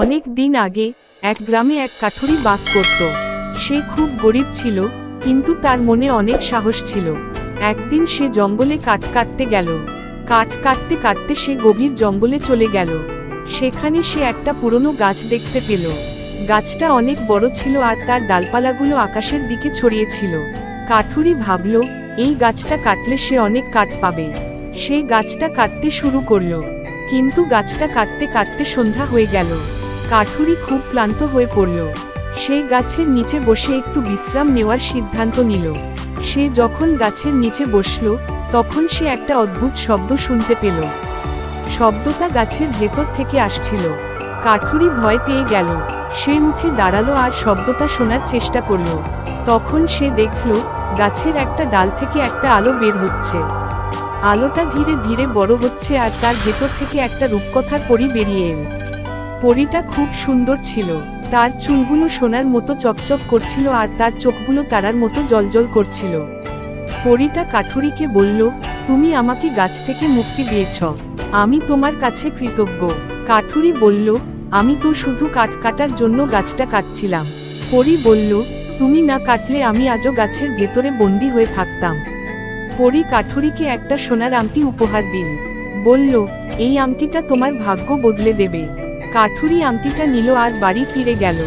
অনেক দিন আগে এক গ্রামে এক কাঠুরি বাস করত। সে খুব গরিব ছিল, কিন্তু তার মনে অনেক সাহস ছিল। একদিন সে জঙ্গলে কাঠ কাটতে গেল। কাঠ কাটতে কাটতে সে গভীর জঙ্গলে চলে গেল। সেখানে সে একটা পুরনো গাছ দেখতে পেল। গাছটা অনেক বড় ছিল আর তার ডালপালাগুলো আকাশের দিকে ছড়িয়েছিল কাঠুরি ভাবল, এই গাছটা কাটলে সে অনেক কাঠ পাবে। সে গাছটা কাটতে শুরু করল। কিন্তু গাছটা কাটতে কাটতে সন্ধ্যা হয়ে গেল। কাঠুরি খুব ক্লান্ত হয়ে পড়ল। সে গাছের নিচে বসে একটু বিশ্রাম নেওয়ার সিদ্ধান্ত নিল। সে যখন গাছের নিচে বসল, তখন সে একটা অদ্ভুত শব্দ শুনতে পেল। শব্দটা গাছের ভেতর থেকে আসছিল। কাঠুরি ভয় পেয়ে গেল। সে উঠে দাঁড়াল আর শব্দটা শোনার চেষ্টা করল। তখন সে দেখল, গাছের একটা ডাল থেকে একটা আলো বের হচ্ছে। আলোটা ধীরে ধীরে বড় হচ্ছে আর তার ভেতর থেকে একটা রূপকথার পরি বেরিয়ে এল। পরিটা খুব সুন্দর ছিল। তার চুলগুলো সোনার মতো চকচক করছিল আর তার চোখগুলো তারার মতো জলজল করছিল। পরিটা কাঠুরিকে বলল, তুমি আমাকে গাছ থেকে মুক্তি দিয়েছ। আমি তোমার কাছে কৃতজ্ঞ। কাঠুরি বলল, আমি তো শুধু কাঠ কাটার জন্য গাছটা কাটছিলাম। পরি বলল, তুমি না কাটলে আমি আজও গাছের ভেতরে বন্দি হয়ে থাকতাম। পরি কাঠুরিকে একটা সোনার আমটি উপহার দিল। বলল, এই আমটিটা তোমার ভাগ্য বদলে দেবে। কাঠুরি আংটিটা নিল আর বাড়ি ফিরে গেল।